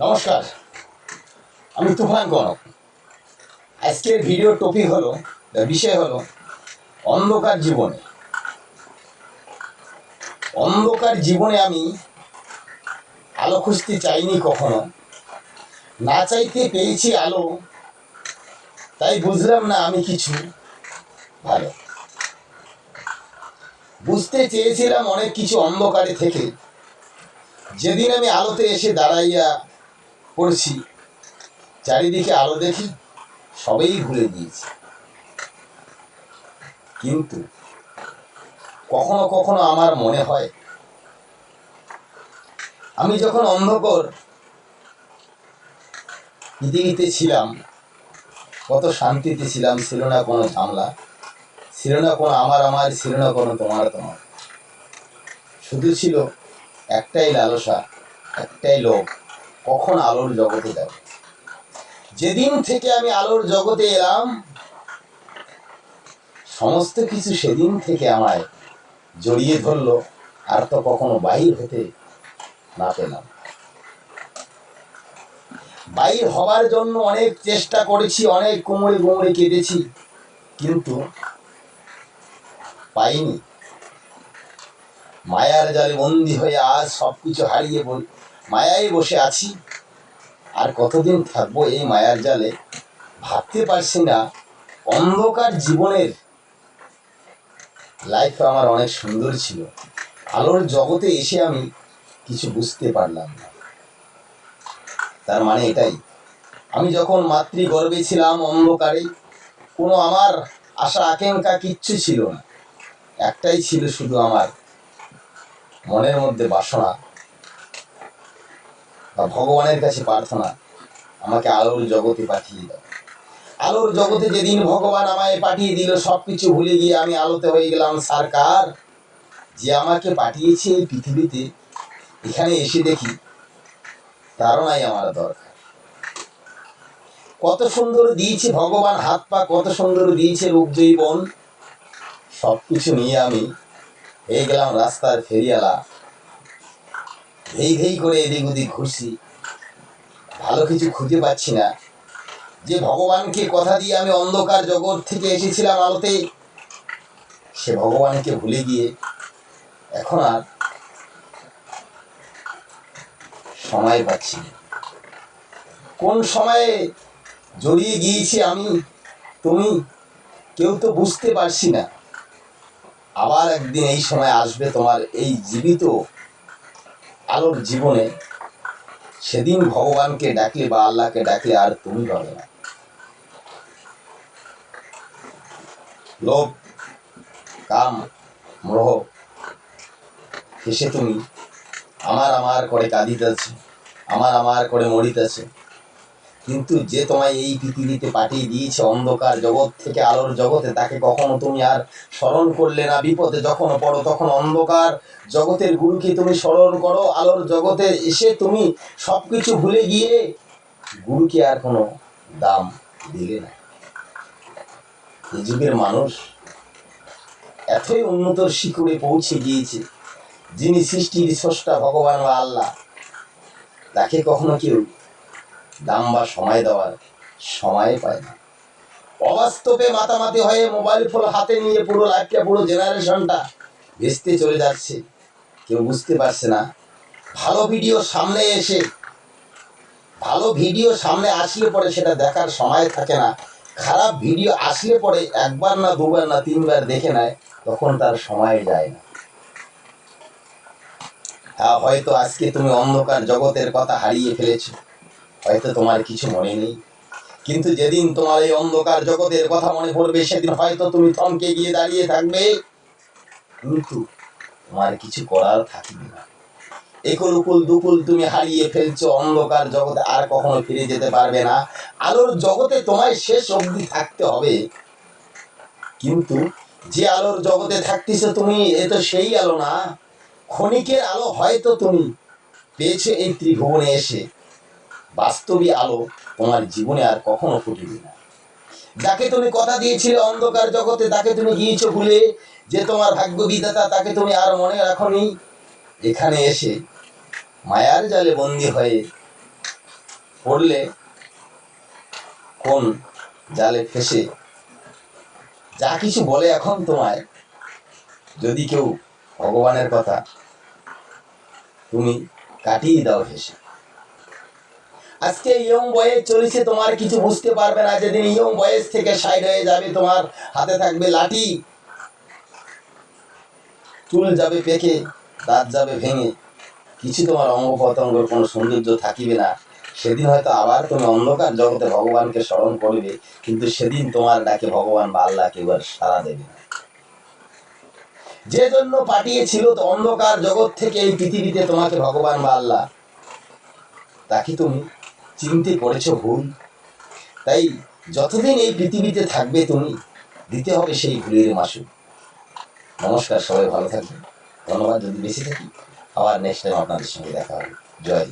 নমস্কার। আমি তুফান কনক। আজকের ভিডিও টপিক হলো বিষয় হলো অন্ধকার জীবনে। অন্ধকার জীবনে আমি আলো খুঁজতে চাইনি কখনো। না চাইতে পেয়েছি আলো, তাই বুঝলাম না আমি কিছু ভালো। বুঝতে চেয়েছিলাম অনেক কিছু অন্ধকারে থেকে। যেদিন আমি আলোতে এসে দাঁড়াইয়া পড়ছি চারিদিকে আলো দেখি, সবেই ভুলে গিয়েছি। কিন্তু কখনো কখনো আমার মনে হয়, আমি যখন অন্ধকার পৃথিবীতে ছিলাম, কত শান্তিতে ছিলাম, ছিল না কোনো ঝামেলা, ছিল না কোনো আমার আমার, ছিল না কোনো তোমার তোমার। শুধু ছিল একটাই লালসা, একটাই লোক কখন আলোর জগতে যাব? যেদিন থেকে আমি আলোর জগতে এলাম, সমস্ত কিছু সেদিন থেকে আমায় জড়িয়ে ধরলো, আর তো কখনো বাহির হতে না পেলাম। বাইর হবার জন্য অনেক চেষ্টা করেছি, অনেক কোমরে কোমরে কেঁদেছি, কিন্তু পাইনি। মায়ার জালে বন্দি হয়ে আজ সব কিছু হারিয়ে মায়ায় বসে আছি। আর কতদিন থাকব এই মায়ার জালে, ভাবতে পারছি না। অন্ধকার জীবনের লাইফ আমার অনেক সুন্দর ছিল। আলোর জগতে এসে আমি কিছু বুঝতে পারলাম না। তার মানে এটাই, আমি যখন মাতৃগর্ভে ছিলাম অন্ধকারে, কোনো আমার আশা, আকাঙ্ক্ষা কিচ্ছু ছিল না। একটাই ছিল শুধু আমার মনের মধ্যে বাসনা। ভগবানের কাছে প্রার্থনা, আমাকে আলোর জগতে পাঠিয়ে দাও। আলোর জগতে যেদিন ভগবান আমায় পাঠিয়ে দিল সব কিছু ভুলে গিয়ে আমি আলোতে হয়ে গেলাম, সরকার। যে আমাকে পাঠিয়েছে এই পৃথিবীতে, এখানে এসে দেখি নাই আমার দরকার। কত সুন্দর দিয়েছে ভগবান, হাত পা কত সুন্দর দিয়েছে রূপ জৈবন। সব কিছু নিয়ে আমি হয়ে গেলাম রাস্তার ফেরিয়ালা ধেই ধেই করে এদিক ওদিক ঘুরছি। ভালো কিছু খুঁজে পাচ্ছি না। যে ভগবানকে কথা দিয়ে আমি অন্ধকার জগৎ থেকে এসেছিলাম আলোতে, সে ভগবানকে ভুলে গিয়ে এখন আর সময় পাচ্ছি। কোন সময়ে জড়িয়ে গিয়েছি আমি, তুমি, কেউ তো বুঝতে পারছি না। আবার একদিন এই সময় আসবে তোমার এই জীবিত আলোর জীবনে সেদিন ভগবানকে ডাকলে বা আল্লাহকে ডাকলে আর তুমি পাবে না। লোভ, কাম, মোহ, হেসে তুমি আমার আমার করে কাঁদিতেছে আমার আমার করে মরিতেছে। কিন্তু যে তোমায় এই পৃথিবীতে পাঠিয়ে দিয়েছে অন্ধকার জগৎ থেকে আলোর জগতে, তাকে কখনো তুমি আর স্মরণ করলে না। বিপদে যখন পড়ো, তখন অন্ধকার জগতের গুরুকে তুমি স্মরণ করো। আলোর জগতে এসে তুমি সব কিছু ভুলে গিয়ে গুরুকে আর কোনো দাম দিলে না। এই যুগের মানুষ এতই উন্নত শিখরে পৌঁছে গিয়েছে, যিনি সৃষ্টির স্রষ্টা ভগবান বা আল্লাহ। তাকে কখনো কেউ দাম বা সময় দেওয়ার সময় পায় না। অবাস্তবে মাতামাতি হয়ে মোবাইল ফোন হাতে নিয়ে পুরো লাইফটা, পুরো জেনারেশনটা ভেস্তে চলে যাচ্ছে। কেউ বুঝতে পারছে না। ভালো ভিডিও সামনে এসে, ভালো ভিডিও সামনে আসলে পরে সেটা দেখার সময় থাকে না। খারাপ ভিডিও আসলে পরে একবার না দুবার না তিনবার দেখে নেয়, তখন তার সময় যায় না। হ্যাঁ হয়তো আজকে তুমি অন্ধকার জগতের কথা হারিয়ে ফেলেছো। হয়তো তোমার কিছু মনে নেই। কিন্তু যেদিন তোমার এই অন্ধকার জগতের কথা মনে পড়বে, সেদিন হয়তো তুমি থমকে গিয়ে দাঁড়িয়ে থাকবে। কিন্তু তোমার কিছু করার থাকবে না। একুল উকুল দুকুল তুমি হারিয়ে ফেলছো, অন্ধকার জগতে আর কখনো ফিরে যেতে পারবে না। আলোর জগতে তোমায় শেষ অবধি থাকতে হবে। কিন্তু যে আলোর জগতে থাকতেছ তুমি, এ তো সেই আলো না। ক্ষণিকের আলো হয়তো তুমি পেয়েছ এই ত্রিভুবনে এসে। বাস্তবী আলো তোমার জীবনে আর কখনো ফুটবে না। যাকে তুমি কথা দিয়েছিলে অন্ধকার জগতে, তাকে তুমি গিয়েছো ভুলে, যে তোমার ভাগ্য বিধাতা তাকে তুমি আর মনে রাখনি। এখানে এসে মায়ার জালে বন্দি হয়ে পড়লে কোন জালে ফেসে? যা কিছু বলে এখন তোমায়, যদি কেউ ভগবানের কথা তুমি কাটিয়ে দাও হেসে। আজকে ইয়ং বয়স চলেছে, তোমার কিছু বুঝতে পারবে না, যেদিন ইয়ং বয়স থেকে সাইড হয়ে যাবে, তোমার হাতে থাকবে লাঠি। চুল যাবে পেকে, দাঁত যাবে ভেঙে। কিছু তোমার অঙ্গ প্রত্যঙ্গের কোনো সৌন্দর্য থাকিবে না। সেদিন হয়তো আবার তুমি অন্ধকার জগতে ভগবানকে স্মরণ করবে, কিন্তু সেদিন তোমার ডাকে ভগবান বা আল্লাহ কেবল সাড়া দেবে না। যে জন্য পাঠিয়েছিল তো অন্ধকার জগৎ থেকে এই পৃথিবীতে তোমাকে ভগবান বা আল্লাহ। তাকে তুমি? চিনতে পড়েছ ভুল তাই যতদিন এই পৃথিবীতে থাকবে তুমি, দিতে হবে সেই ভুলের মাসুল। নমস্কার, সবাই ভালো থাকবে ধন্যবাদ, যদি বেশি থাকি, আবার নেক্সট টাইম আপনাদের সঙ্গে দেখা হবে। জয়